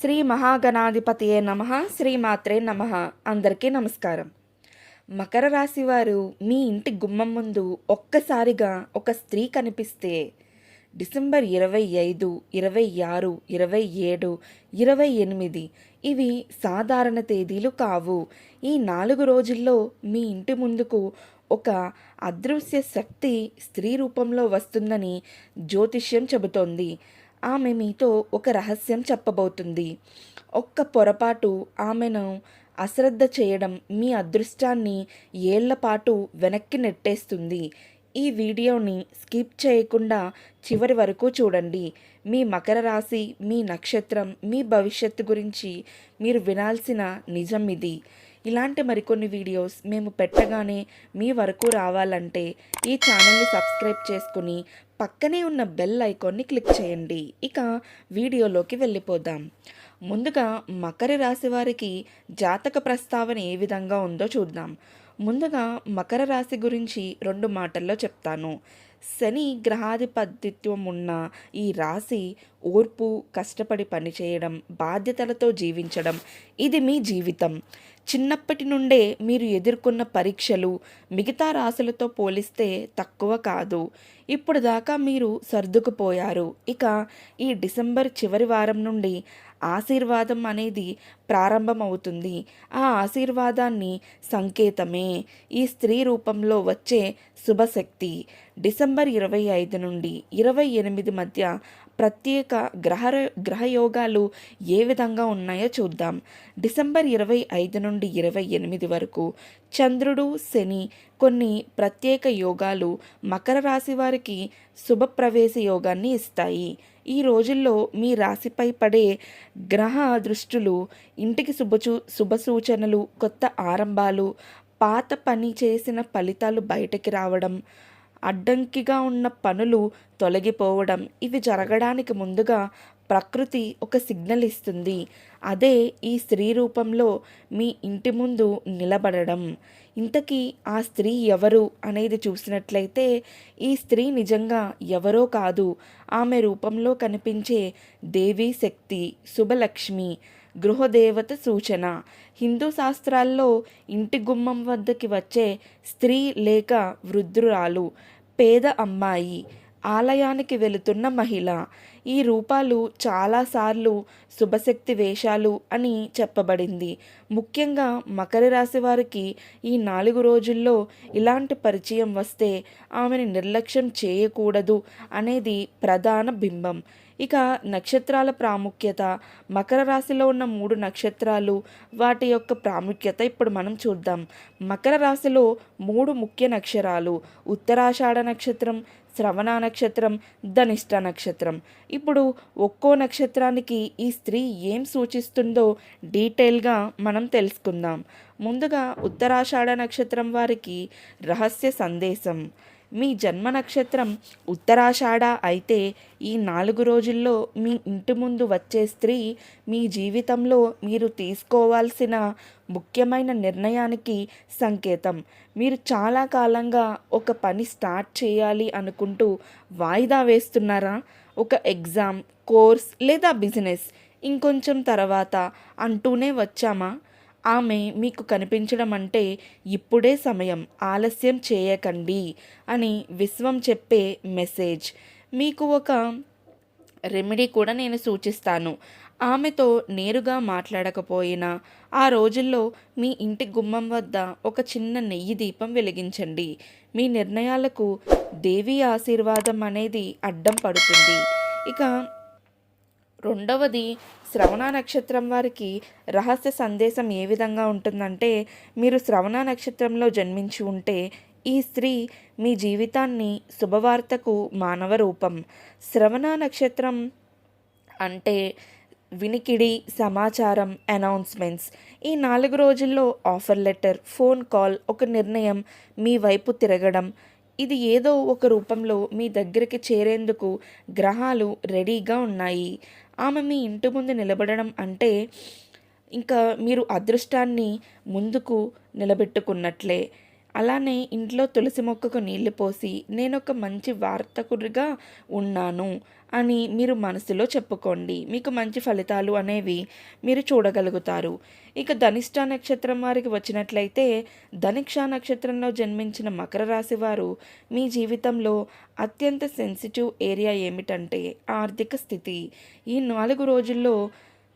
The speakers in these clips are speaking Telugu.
శ్రీ మహాగణాధిపతియే నమ శ్రీమాత్రే నమ. అందరికీ నమస్కారం. మకర రాశి వారు మీ ఇంటి గుమ్మం ముందు ఒక్కసారిగా ఒక స్త్రీ కనిపిస్తే డిసెంబర్ ఇరవై ఐదు ఇరవై ఆరు ఇరవై ఏడు ఇరవై ఎనిమిది ఇవి సాధారణ తేదీలు కావు. ఈ నాలుగు రోజుల్లో మీ ఇంటి ముందుకు ఒక అదృశ్య శక్తి స్త్రీ రూపంలో వస్తుందని జ్యోతిష్యం చెబుతోంది. ఆమె మీతో ఒక రహస్యం చెప్పబోతుంది. ఒక్క పొరపాటు ఆమెను అశ్రద్ధ చేయడం మీ అదృష్టాన్ని ఏళ్ళపాటు వెనక్కి నెట్టేస్తుంది. ఈ వీడియోని స్కిప్ చేయకుండా చివరి వరకు చూడండి. మీ మకర రాశి మీ నక్షత్రం మీ భవిష్యత్తు గురించి మీరు వినాల్సిన నిజం ఇది. ఇలాంటి మరికొన్ని వీడియోస్ మేము పెట్టగానే మీ వరకు రావాలంటే ఈ ఛానల్ని సబ్స్క్రైబ్ చేసుకుని పక్కనే ఉన్న బెల్ ఐకాన్ని క్లిక్ చేయండి. ఇక వీడియోలోకి వెళ్ళిపోదాం. ముందుగా మకర రాశి వారికి జాతక ప్రస్తావన ఏ విధంగా ఉందో చూద్దాం. ముందుగా మకర రాశి గురించి రెండు మాటల్లో చెప్తాను. శని గ్రహాధిపతిత్వం ఉన్న ఈ రాశి ఓర్పు కష్టపడి పనిచేయడం బాధ్యతలతో జీవించడం ఇది మీ జీవితం. చిన్నప్పటి నుండే మీరు ఎదుర్కొన్న పరీక్షలు మిగతా రాశులతో పోలిస్తే తక్కువ కాదు. ఇప్పుడు దాకా మీరు సర్దుకుపోయారు. ఇక ఈ డిసెంబర్ చివరి వారం నుండి ఆశీర్వాదం అనేది ప్రారంభమవుతుంది. ఆ ఆశీర్వాదాన్ని సంకేతమే. ఈ స్త్రీ రూపంలో వచ్చే శుభశక్తి. డిసెంబర్ ఇరవై ఐదు నుండి ఇరవై ఎనిమిది మధ్య ప్రత్యేక గ్రహ గ్రహయోగాలు ఏ విధంగా ఉన్నాయో చూద్దాం. డిసెంబర్ ఇరవై ఐదు నుండి ఇరవై ఎనిమిది వరకు చంద్రుడు శని కొన్ని ప్రత్యేక యోగాలు మకర రాశి వారికి శుభప్రవేశ యోగాన్ని ఇస్తాయి. ఈ రోజుల్లో మీ రాశిపై పడే గ్రహ దృష్టులు ఇంటికి శుభచూ శుభ సూచనలు కొత్త ఆరంభాలు పాత పని చేసిన ఫలితాలు బయటకి రావడం అడ్డంకిగా ఉన్న పనులు తొలగిపోవడం ఇవి జరగడానికి ముందుగా ప్రకృతి ఒక సిగ్నల్ ఇస్తుంది. అదే ఈ స్త్రీ రూపంలో మీ ఇంటి ముందు నిలబడడం. ఇంతకీ ఆ స్త్రీ ఎవరు అనేది చూసినట్లయితే ఈ స్త్రీ నిజంగా ఎవరో కాదు. ఆమె రూపంలో కనిపించే దేవీ శక్తి శుభలక్ష్మి గృహదేవత సూచన. హిందూ శాస్త్రాల్లో ఇంటి గుమ్మం వద్దకి వచ్చే స్త్రీ లేక వృద్ధురాలు పేద అమ్మాయి ఆలయానికి వెళుతున్న మహిళ. ఈ రూపాలు చాలాసార్లు శుభశక్తి వేషాలు అని చెప్పబడింది. ముఖ్యంగా మకర రాశి వారికి ఈ నాలుగు రోజుల్లో ఇలాంటి పరిచయం వస్తే ఆమెను నిర్లక్ష్యం చేయకూడదు అనేది ప్రధాన బింబం. ఇక నక్షత్రాల ప్రాముఖ్యత. మకర రాశిలో ఉన్న మూడు నక్షత్రాలు వాటి యొక్క ప్రాముఖ్యత ఇప్పుడు మనం చూద్దాం. మకర రాశిలో మూడు ముఖ్య నక్షరాలు. ఉత్తరాషాఢ నక్షత్రం శ్రవణ నక్షత్రం ధనిష్ట నక్షత్రం. ఇప్పుడు ఒక్కో నక్షత్రానికి ఈ స్త్రీ ఏం సూచిస్తుందో డీటెయిల్గా మనం తెలుసుకుందాం. ముందుగా ఉత్తరాషాఢ నక్షత్రం వారికి రహస్య సందేశం. మీ జన్మ నక్షత్రం ఉత్తరాషాఢ అయితే ఈ నాలుగు రోజుల్లో మీ ఇంటి ముందు వచ్చే స్త్రీ మీ జీవితంలో మీరు తీసుకోవాల్సిన ముఖ్యమైన నిర్ణయానికి సంకేతం. మీరు చాలా కాలంగా ఒక పని స్టార్ట్ చేయాలి అనుకుంటూ వాయిదా వేస్తున్నారా? ఒక ఎగ్జామ్ కోర్స్ లేదా బిజినెస్ ఇంకొంచెం తర్వాత అంటూనే వచ్చామా? ఆమె మీకు కనిపించడం అంటే ఇప్పుడే సమయం ఆలస్యం చేయకండి అని విశ్వం చెప్పే మెసేజ్. మీకు ఒక రెమెడీ కూడా నేను సూచిస్తాను. ఆమెతో నేరుగా మాట్లాడకపోయినా ఆ రోజుల్లో మీ ఇంటి గుమ్మం వద్ద ఒక చిన్న నెయ్యి దీపం వెలిగించండి. మీ నిర్ణయాలకు దేవి ఆశీర్వాదం అనేది అడ్డం పడుతుంది. ఇక రెండవది శ్రవణ నక్షత్రం వారికి రహస్య సందేశం ఏ విధంగా ఉంటుందంటే మీరు శ్రవణ నక్షత్రంలో జన్మించి ఉంటే ఈ స్త్రీ మీ జీవితాన్ని శుభవార్తకు మానవ రూపం. శ్రవణ నక్షత్రం అంటే వినికిడి సమాచారం అనౌన్స్మెంట్స్. ఈ నాలుగు రోజుల్లో ఆఫర్ లెటర్ ఫోన్ కాల్ ఒక నిర్ణయం మీ వైపు తిరగడం. ఇది ఏదో ఒక రూపంలో మీ దగ్గరికి చేరేందుకు గ్రహాలు రెడీగా ఉన్నాయి. ఆమె మీ ఇంటి ముందు నిలబడడం అంటే ఇంకా మీరు అదృష్టాన్ని ముందుకు నిలబెట్టుకున్నట్లే. అలానే ఇంట్లో తులసి మొక్కకు నీళ్ళు పోసి నేను ఒక మంచి వార్తకుడిగా ఉన్నాను అని మీరు మనసులో చెప్పుకోండి. మీకు మంచి ఫలితాలు అనేవి మీరు చూడగలుగుతారు. ఇక ధనిష్ట నక్షత్రం వారికి వచ్చినట్లయితే ధనిక్ష నక్షత్రంలో జన్మించిన మకర రాశి వారు మీ జీవితంలో అత్యంత సెన్సిటివ్ ఏరియా ఏమిటంటే ఆర్థిక స్థితి. ఈ నాలుగు రోజుల్లో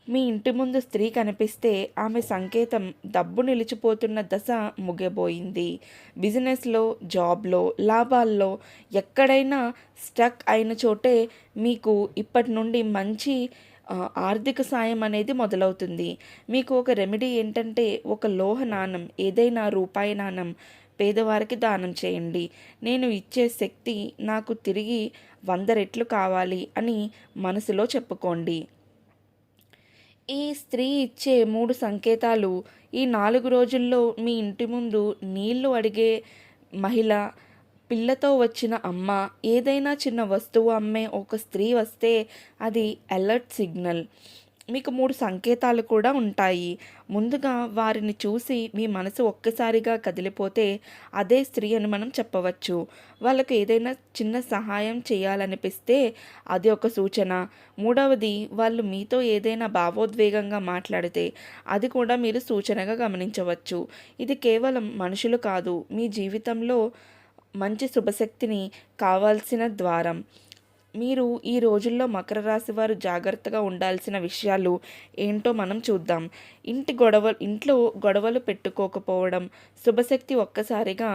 మీ ఇంటి ముందు స్త్రీ కనిపిస్తే ఆమె సంకేతం డబ్బు నిలిచిపోతున్న దశ ముగిపోయింది బిజినెస్లో జాబ్లో లాభాల్లో ఎక్కడైనా స్టక్ అయిన చోటే మీకు ఇప్పటి నుండి మంచి ఆర్థిక సాయం అనేది మొదలవుతుంది. మీకు ఒక రెమెడీ ఏంటంటే ఒక లోహ నాణం ఏదైనా రూపాయి నాణం పేదవారికి దానం చేయండి. నేను ఇచ్చే శక్తి నాకు తిరిగి వంద రెట్లు కావాలి అని మనసులో చెప్పుకోండి. ఈ స్త్రీ ఇచ్చే మూడు సంకేతాలు ఈ నాలుగు రోజుల్లో మీ ఇంటి ముందు నీళ్ళు అడిగే మహిళ పిల్లతో వచ్చిన అమ్మ ఏదైనా చిన్న వస్తువు అమ్మే ఒక స్త్రీ వస్తే అది అలర్ట్ సిగ్నల్. మీకు మూడు సంకేతాలు కూడా ఉంటాయి. ముందుగా వారిని చూసి మీ మనసు ఒక్కసారిగా కదిలిపోతే అదే స్త్రీ అని మనం చెప్పవచ్చు. వాళ్ళకు ఏదైనా చిన్న సహాయం చేయాలనిపిస్తే అది ఒక సూచన. మూడవది వాళ్ళు మీతో ఏదైనా భావోద్వేగంగా మాట్లాడితే అది కూడా మీరు సూచనగా గమనించవచ్చు. ఇది కేవలం మనుషులు కాదు మీ జీవితంలో మంచి శుభశక్తిని కావాల్సిన ద్వారం. మీరు ఈ రోజుల్లో మకర రాశి వారు జాగ్రత్తగా ఉండాల్సిన విషయాలు ఏంటో మనం చూద్దాం. ఇంటి గొడవ ఇంట్లో గొడవలు పెట్టుకోకపోవడం శుభశక్తి ఒక్కసారిగా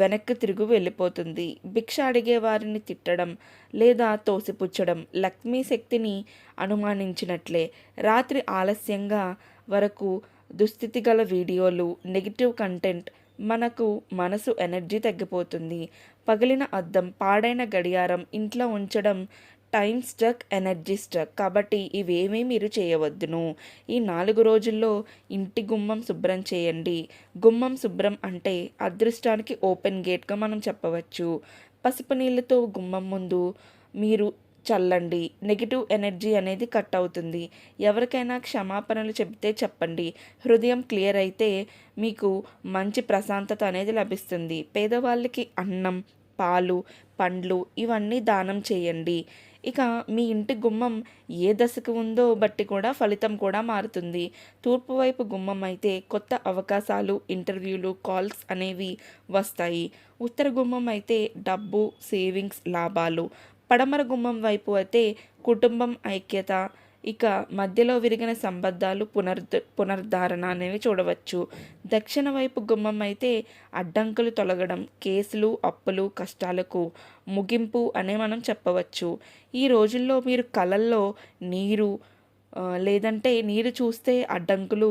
వెనక్కి తిరుగు వెళ్ళిపోతుంది. భిక్ష అడిగే వారిని తిట్టడం లేదా తోసిపుచ్చడం లక్ష్మీ శక్తిని అనుమానించినట్లే. రాత్రి ఆలస్యంగా వరకు దుస్థితి గల వీడియోలు నెగిటివ్ కంటెంట్ మనకు మనసు ఎనర్జీ తగ్గిపోతుంది. పగిలిన అద్దం పాడైన గడియారం ఇంట్లో ఉంచడం టైం స్ట్రక్ ఎనర్జీ స్ట్రక్ కాబట్టి ఇవేమీ మీరు చేయవద్దును. ఈ నాలుగు రోజుల్లో ఇంటి గుమ్మం శుభ్రం చేయండి. గుమ్మం శుభ్రం అంటే అదృష్టానికి ఓపెన్ గేట్గా మనం చెప్పవచ్చు. పసుపు నీళ్ళతో గుమ్మం ముందు మీరు చల్లండి. నెగిటివ్ ఎనర్జీ అనేది కట్ అవుతుంది. ఎవరికైనా క్షమాపణలు చెబితే చెప్పండి. హృదయం క్లియర్ అయితే మీకు మంచి ప్రశాంతత అనేది లభిస్తుంది. పేదవాళ్ళకి అన్నం పాలు పండ్లు ఇవన్నీ దానం చేయండి. ఇక మీ ఇంటి గుమ్మం ఏ దశకు ఉందో బట్టి కూడా ఫలితం కూడా మారుతుంది. తూర్పు వైపు గుమ్మం అయితే కొత్త అవకాశాలు ఇంటర్వ్యూలు కాల్స్ అనేవి వస్తాయి. ఉత్తర గుమ్మం అయితే డబ్బు సేవింగ్స్ లాభాలు. పడమర గుమ్మం వైపు అయితే కుటుంబం ఐక్యత ఇక మధ్యలో విరిగిన సంబంధాలు పునరుద్ధ పునరుద్ధారణ అనేవి చూడవచ్చు. దక్షిణ వైపు గుమ్మం అయితే అడ్డంకులు తొలగడం కేసులు అప్పులు కష్టాలకు ముగింపు అనే మనం చెప్పవచ్చు. ఈ రోజుల్లో మీరు కళల్లో నీరు లేదంటే నీరు చూస్తే అడ్డంకులు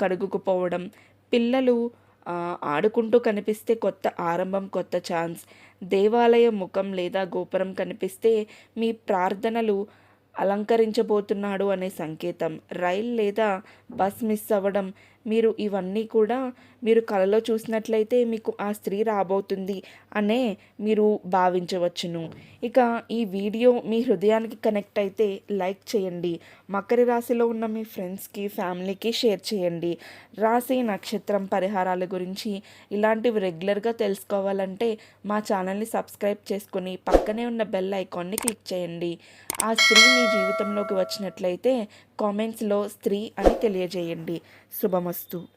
కడుగుకుపోవడం పిల్లలు ఆడుకుంటూ కనిపిస్తే కొత్త ఆరంభం కొత్త ఛాన్స్. దేవాలయం ముఖం లేదా గోపురం కనిపిస్తే మీ ప్రార్థనలు అలంకరించబోతున్నాడు అనే సంకేతం. రైల్ లేదా బస్ మిస్ అవ్వడం మీరు ఇవన్నీ కూడా మీరు కలలో చూసినట్లయితే మీకు ఆ స్త్రీ రాబోతుంది అనే మీరు భావించవచ్చును. ఇక ఈ వీడియో మీ హృదయానికి కనెక్ట్ అయితే లైక్ చేయండి. మకర రాశిలో ఉన్న మీ ఫ్రెండ్స్కి ఫ్యామిలీకి షేర్ చేయండి. రాశి నక్షత్రం పరిహారాల గురించి ఇలాంటివి రెగ్యులర్గా తెలుసుకోవాలంటే మా ఛానల్ని సబ్స్క్రైబ్ చేసుకుని పక్కనే ఉన్న బెల్ ఐకాన్ని క్లిక్ చేయండి. ఆ స్త్రీ మీ జీవితంలోకి వచ్చినట్లయితే కామెంట్స్లో స్త్రీ అని తెలియజేయండి. శుభమస్తు. estuvo,